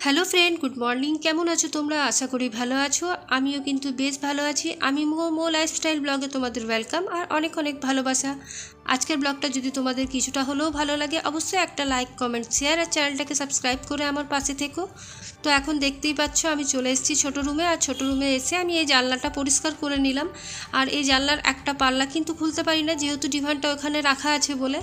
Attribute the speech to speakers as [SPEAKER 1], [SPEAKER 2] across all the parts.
[SPEAKER 1] Hello friend good morning কেমন আছো তোমরা? আশা করি ভালো আছো। আমিও কিন্তু বেশ ভালো আছি। আমি মো মো লাইফস্টাইল ব্লগে তোমাদের ওয়েলকাম আর অনেক অনেক ভালোবাসা। আজকের ব্লগটা যদি তোমাদের কিছুটা হলেও ভালো লাগে, অবশ্যই একটা লাইক কমেন্ট শেয়ার আর চ্যানেলটাকে সাবস্ক্রাইব করে আমার পাশে থেকো। তো এখন দেখতেই পাচ্ছ আমি চলে এসেছি ছোটো রুমে আর ছোটো রুমে এসে আমি এই জানলাটা পরিষ্কার করে নিলাম। আর এই জানলার একটা পাল্লা কিন্তু খুলতে পারি না, যেহেতু ডিভানটা ওখানে রাখা আছে বলে।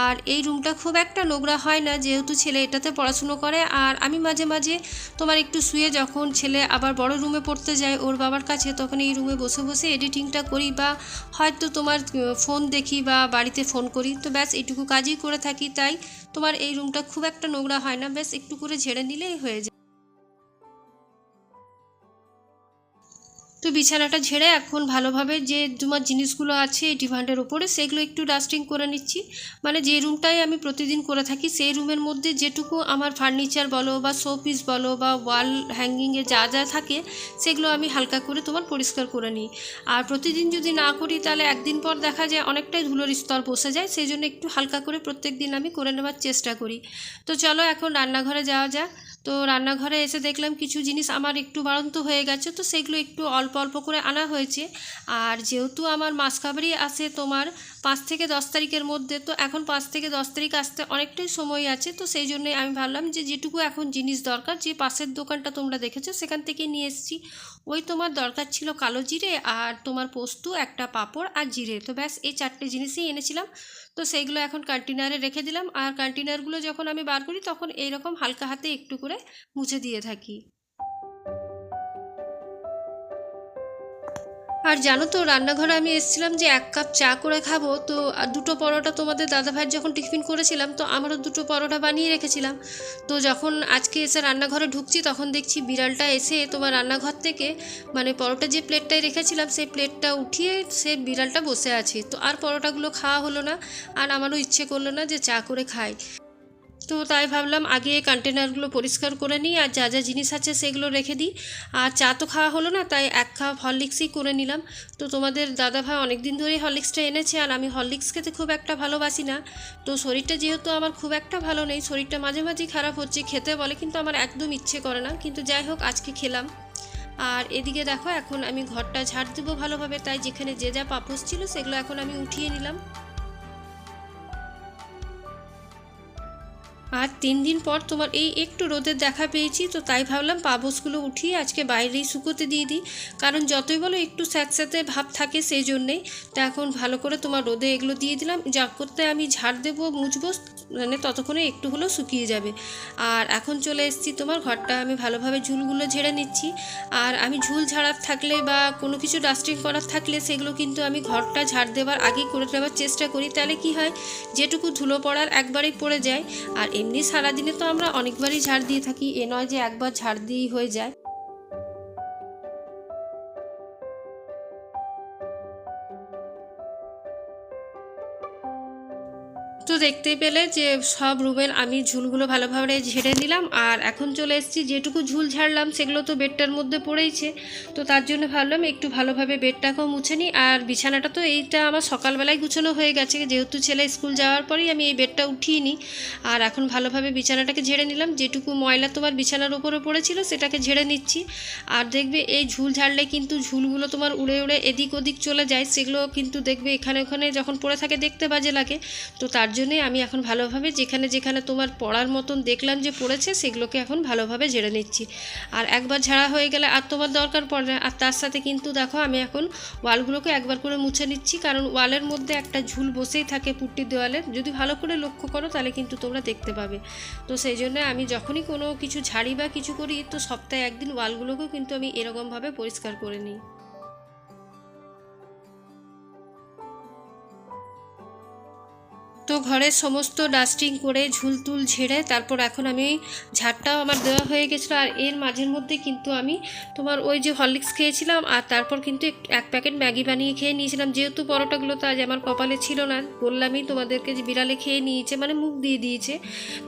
[SPEAKER 1] আর এই রুমটা খুব একটা নোংরা হয় না, যেহেতু ছেলে এটাতে পড়াশুনো করে। আর আমি মাঝে মাঝে তোমার একটু শুয়ে যখন ছেলে আবার বড় রুমে পড়তে যায় ওর বাবার কাছে, তখন এই রুমে বসে বসে এডিটিংটা করি বা হয়তো তোমার ফোন দেখি বা বাড়িতে ফোন করি। তো ব্যাস এইটুকু কাজই করে থাকি, তাই তোমার এই রুমটা খুব একটা নোংরা হয় না। ব্যাস একটু করে ঝেড়ে নিলেই হয়ে যায়। তো বিছানাটা ঝেড়ে এখন ভালোভাবে যে তোমার জিনিসগুলো আছে এই ডিভানটার উপরে, সেগুলো একটু ডাস্টিং করে নিচ্ছি। মানে যে রুমটাই আমি প্রতিদিন করে থাকি, সেই রুমের মধ্যে যেটুকু আমার ফার্নিচার বলো বা শো পিস বলো বা ওয়াল হ্যাঙ্গিংয়ে যা যা থাকে, সেগুলো আমি হালকা করে তোমার পরিষ্কার করে নিই। আর প্রতিদিন যদি না করি, তাহলে একদিন পর দেখা যায় অনেকটাই ধুলোর স্তর বসে যায়, সেই জন্য একটু হালকা করে প্রত্যেক দিন আমি করে নেওয়ার চেষ্টা করি। তো চলো এখন রান্নাঘরে যাওয়া যাক। তো রান্নাঘরে এসে দেখলাম কিছু জিনিস আমার একটু বাড়ন্ত হয়ে গেছে, তো সেগুলো একটু অল্প অল্প করে আনা হয়েছে। আর যেহেতু আমার মাসকাবারি আছে তোমার পাঁচ থেকে দশ তারিখের মধ্যে, তো এখন পাঁচ থেকে দশ তারিখ আসতে অনেকটাই সময় আছে, তো সেই জন্যই আমি ভাবলাম যে যেটুকু এখন জিনিস দরকার, যে পাশের দোকানটা তোমরা দেখেছ সেখান থেকে নিয়ে এসেছি। ওই তোমার দরকার ছিল কালো জিরে আর তোমার পোস্ত, একটা পাঁপড় আর জিরে। তো ব্যাস, এই চারটে জিনিসই এনেছিলাম। তো সেইগুলো এখন কন্টেনারে রেখে দিলাম। আর কন্টেনারগুলো যখন আমি বার করি, তখন এইরকম হালকা হাতে একটু করে মুছে দিয়ে থাকি। আর জানো তো, রান্নাঘরে আমি এসেছিলাম যে এক কাপ চা করে খাব, তো আর দুটো পরোটা তোমাদের দাদাভাইয়ের যখন টিফিন করেছিলাম, তো আমারও দুটো পরোটা বানিয়ে রেখেছিলাম। তো যখন আজকে এসে রান্নাঘরে ঢুকছি, তখন দেখছি বিড়ালটা এসে তোমার রান্নাঘর থেকে মানে পরোটা যে প্লেটটায় রেখেছিলাম, সেই প্লেটটা উঠিয়ে সে বিড়ালটা বসে আছে। তো আর পরোটাগুলো খাওয়া হলো না, আর আমারও ইচ্ছে করল না যে চা করে খাই। তো তাই ভাবলাম আগে কন্টেনারগুলো পরিষ্কার করে নিই, আর যা যা জিনিস আছে সেগুলো রেখে দিই। আর চা তো খাওয়া হলো না, তাই এক কাপ হরলিক্সই করে নিলাম। তো তোমাদের দাদা ভাই অনেক দিন ধরেই হরলিক্সটা এনেছে, আর আমি হরলিক্স খেতে খুব একটা ভালোবাসি না। তো শরীরটা যেহেতু আমার খুব একটা ভালো নেই, শরীরটা মাঝে মাঝেই খারাপ হচ্ছে, খেতে বলে, কিন্তু আমার একদম ইচ্ছে করে না। কিন্তু যাই হোক, আজকে খেলাম। আর এদিকে দেখো, এখন আমি ঘরটা ঝাড় দেবো ভালোভাবে, তাই যেখানে যে যা পাপোস ছিল সেগুলো এখন আমি উঠিয়ে নিলাম। আর তিন দিন পর তোমার এই একটু রোদের দেখা পেয়েছি, তো তাই ভাবলাম পাবসগুলো উঠিয়ে আজকে বাইরেই শুকোতে দিয়ে দিই। কারণ যতই বলো একটু স্যাঁতস্যাঁতে ভাব থাকে সেই জন্যেই। তা এখন ভালো করে তোমার রোদে এগুলো দিয়ে দিলাম। যা করতে আমি ঝাড় দেবো, মুছবো মানে ততক্ষণে একটু হলেও শুকিয়ে যাবে। আর এখন চলে এসেছি তোমার, ঘরটা আমি ভালোভাবে ঝুলগুলো ঝেড়ে নিচ্ছি। আর আমি ঝুল ঝাড়ার থাকলে বা কোনো কিছু ডাস্টিং করার থাকলে সেগুলো কিন্তু আমি ঘরটা ঝাড় দেওয়ার আগেই করে নেওয়ার চেষ্টা করি। তাহলে কি হয়, যেটুকু ধুলো পড়ার একবারেই পড়ে যায়। আর এমনি সারাদিনে তো আমরা অনেকবারই ঝাড় দিয়ে থাকি, এ নয় যে একবার ঝাড় দিয়েই হয়ে যায়। দেখতেই পেলে যে সব রুমের আমি ঝুলগুলো ভালোভাবে ঝেড়ে নিলাম আর এখন চলে এসেছি, যেটুকু ঝুল ঝাড়লাম সেগুলো তো বেডটার মধ্যে পড়েইছে। তো তার জন্য ভাবলাম একটু ভালোভাবে বেডটাকেও মুছে নিই আর বিছানাটা তো এইটা আমার সকালবেলায় গুছানো হয়ে গেছে, যেহেতু ছেলে স্কুল যাওয়ার পরেই আমি এই বেডটা উঠিয়ে নিই। আর এখন ভালোভাবে বিছানাটাকে ঝেড়ে নিলাম, যেটুকু ময়লা তোমার বিছানার উপরে পড়েছিল সেটাকে ঝেড়ে নিচ্ছি। আর দেখবে এই ঝুল ঝাড়লে কিন্তু ঝুলগুলো তোমার উড়ে উড়ে এদিক ওদিক চলে যায়, সেগুলো কিন্তু দেখবে এখানে ওখানে যখন পড়ে থাকে দেখতে বাজে লাগে। তো তার জন্যে আমি এখন ভালোভাবে যেখানে যেখানে তোমার পড়ার মতন দেখলাম যে পড়েছে, সেগুলোকে এখন ভালোভাবে ঝেড়ে নিচ্ছি। আর একবার ঝাড়া হয়ে গেলে আর তোমার দরকার পড়ে না। আর তার সাথে কিন্তু দেখো আমি এখন ওয়ালগুলোকে একবার করে মুছে নিচ্ছি, কারণ ওয়ালের মধ্যে একটা ঝুল বসেই থাকে পুট্টির দেওয়ালে। যদি ভালো করে লক্ষ্য করো তাহলে কিন্তু তোমরা দেখতে পাবে। তো সেই জন্য আমি যখনই কোনো কিছু ঝাড়ি বা কিছু করি, তো সপ্তাহে একদিন ওয়ালগুলোকেও কিন্তু আমি এরকমভাবে পরিষ্কার করে নিই। ঘরের সমস্ত ডাস্টিং করে ঝুলতুল ঝেড়ে তারপর এখন আমি ঝাড়টাও আমার দেওয়া হয়ে গেছিল আর এর মাঝের মধ্যে কিন্তু আমি তোমার ওই যে হরলিক্স খেয়েছিলাম আর তারপর কিন্তু এক- প্যাকেট ম্যাগি বানিয়ে খেয়ে নিয়েছিলাম। যেহেতু পরোটাগুলো তো আজ আমার কপালে ছিল না, বললামই তোমাদেরকে যে বিড়ালে খেয়ে নিয়েছে মানে মুখ দিয়ে দিয়েছে।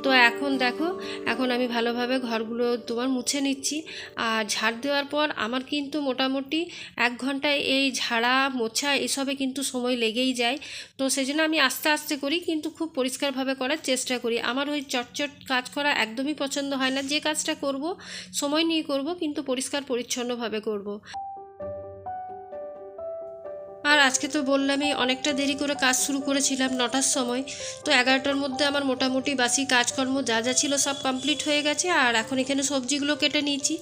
[SPEAKER 1] তো এখন দেখো, এখন আমি ভালোভাবে ঘরগুলো তোমার মুছে নিচ্ছি। আর ঝাড় দেওয়ার পর আমার কিন্তু মোটামুটি এক ঘন্টায় এই ঝাড়া মোছা এসবে কিন্তু সময় লেগেই যায়। তো সেই জন্য আমি আস্তে আস্তে করি, কিন্তু কিন্তু খুব পরিষ্কারভাবে করার চেষ্টা করি। আমার ওই চটচট কাজ করা একদমই পছন্দ হয় না। যে কাজটা করব, সময় নিয়ে করব, কিন্তু পরিষ্কার পরিচ্ছন্নভাবে করব। আজকে তো বললামই, অনেকটা দেরি করে কাজ শুরু করেছিলাম নটার সময়। তো এগারোটার মধ্যে আমার মোটামুটি বাসি কাজকর্ম যা যা ছিল সব কমপ্লিট হয়ে গেছে, আর এখন এখানে সবজিগুলো কেটে নিয়েছি।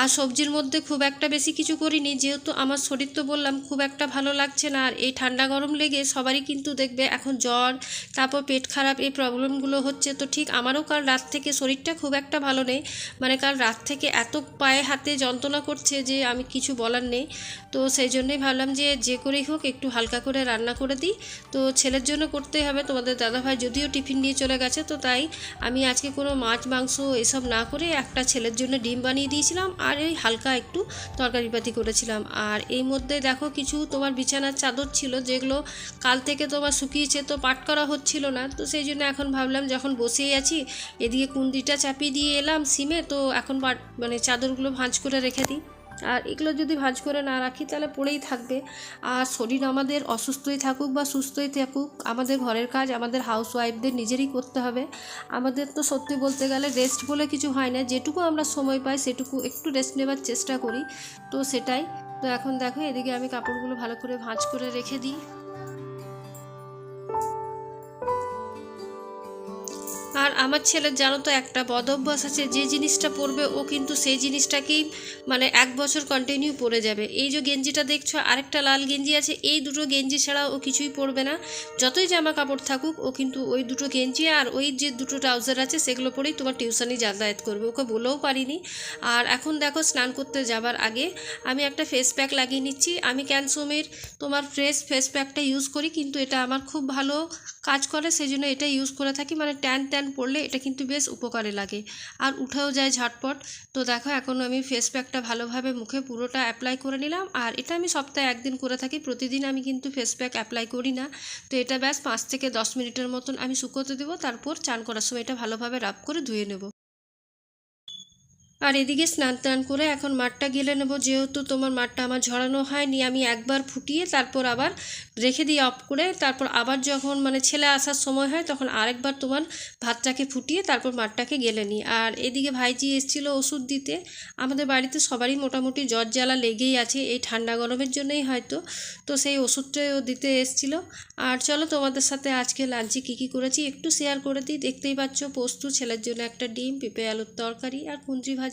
[SPEAKER 1] আর সবজির মধ্যে খুব একটা বেশি কিছু করিনি, যেহেতু আমার শরীর তো বললাম খুব একটা ভালো লাগছে না, আর এই ঠান্ডা গরম লেগে সবারই কিন্তু দেখবে এখন জ্বর, তারপর পেট খারাপ, এই প্রবলেমগুলো হচ্ছে। তো ঠিক আমারও কাল রাত থেকে শরীরটা খুব একটা ভালো নেই মানে কাল রাত থেকে এত পায়ে হাতে যন্ত্রণা করছে যে আমি কিছু বলার নেই। তো সেই জন্যই ভাবলাম যে যে করেই হোক একটু হালকা করে রান্না করে দিই। তো ছেলের জন্য করতেই হবে। তোমাদের দাদাভাই যদিও টিফিন নিয়ে চলে গেছে, তো তাই আমি আজকে কোনো মাছ, মাংস এসব না করে একটা ছেলের জন্য ডিম বানিয়ে দিয়েছিলাম আর এই হালকা একটু তরকারিপাতি করেছিলাম। আর এই মধ্যে দেখো কিছু তোমার বিছানার চাদর ছিল যেগুলো কাল থেকে তোমার শুকিয়েছে, তো পাট করা হচ্ছিল না। তো সেই জন্য এখন ভাবলাম যখন বসেই আছি, এদিকে কুন্দিটা চাপিয়ে দিয়ে এলাম সিমে, তো এখন মানে চাদরগুলো ভাঁজ করে রেখে দিই। আর এগুলো যদি ভাঁজ করে না রাখি, তাহলে পড়েই থাকবে। আর শরীর আমাদের অসুস্থই থাকুক বা সুস্থই থাকুক, আমাদের ঘরের কাজ, আমাদের হাউস ওয়াইফদের নিজেরই করতে হবে। আমাদের তো সত্যি বলতে গেলে রেস্ট বলে কিছু হয় না। যেটুকু আমরা সময় পাই, সেটুকু একটু রেস্ট নেবার চেষ্টা করি। তো সেটাই। তো এখন দেখো, এদিকে আমি কাপড়গুলো ভালো করে ভাঁজ করে রেখে দিই। আর আমার ছেলের জানো তো একটা বদ অভ্যাস আছে, যে জিনিসটা পরবে ও কিন্তু সেই জিনিসটাকেই মানে এক বছর কন্টিনিউ পরে যাবে। এই যে গেঞ্জিটা দেখছ, আরেকটা লাল গেঞ্জি আছে, এই দুটো গেঞ্জি ছাড়া ও কিছুই পরবে না। যতই জামা কাপড় থাকুক, ও কিন্তু ওই দুটো গেঞ্জি আর ওই যে দুটো ট্রাউজার আছে, সেগুলো পরেই তোমার টিউশনি যাতায়াত করবে। ওকে বলেও পারিনি। আর এখন দেখো, স্নান করতে যাবার আগে আমি একটা ফেস প্যাক লাগিয়ে নিচ্ছি। আমি ক্যানসোমের তোমার ফ্রেশ ফেস প্যাকটা ইউজ করি, কিন্তু এটা আমার খুব ভালো কাজ করে সেই জন্য এটা ইউজ করে থাকি। মানে ট্যান ট্যান পড়লে এটা কিন্তু বেশ উপকারে লাগে। আর উঠেও যায় ঝটপট। তো দেখো, এখন আমি ফেস প্যাকটা ভালোভাবে মুখে পুরোটা অ্যাপ্লাই করে নিলাম। আর এটা আমি সপ্তাহে একদিন করে থাকি, প্রতিদিন আমি কিন্তু ফেস প্যাক অ্যাপ্লাই করি না। তো এটা ব্যাস পাঁচ থেকে দশ মিনিটের মতন আমি শুকোতে দেবো, তারপর চান করার সময় এটা ভালোভাবে রাব করে ধুয়ে নেব। আর এদিকে স্নান টান করে এখন মাঠটা গেলে নেব। যেহেতু তোমার মাঠটা আমার ঝরানো হয়নি, আমি একবার ফুটিয়ে তারপর আবার রেখে দিই অফ করে তারপর আবার যখন মানে ছেলে আসার সময় হয় তখন আরেকবার তোমার ভাতটাকে ফুটিয়ে তারপর মাঠটাকে গেলে নিই। আর এদিকে ভাইজি এসেছিল ওষুধ দিতে। আমাদের বাড়িতে সবারই মোটামুটি জ্বর জ্বালা লেগেই আছে, এই ঠান্ডা গরমের জন্যই হয়তো। তো সেই ওষুধটাও দিতে এসেছিল। আর চলো তোমাদের সাথে আজকে লাঞ্চে কী কী করেছি একটু শেয়ার করে দিই। দেখতেই পাচ্ছ, পোস্ত, ছেলের জন্য একটা ডিম, পেঁপে, আলুর তরকারি আর কুঞ্জি ভাজা।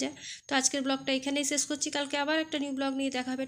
[SPEAKER 1] তো আজকের ব্লগটা এখানেই শেষ করছি। কালকে আবার একটা নিউ ব্লগ নিয়ে দেখা হবে।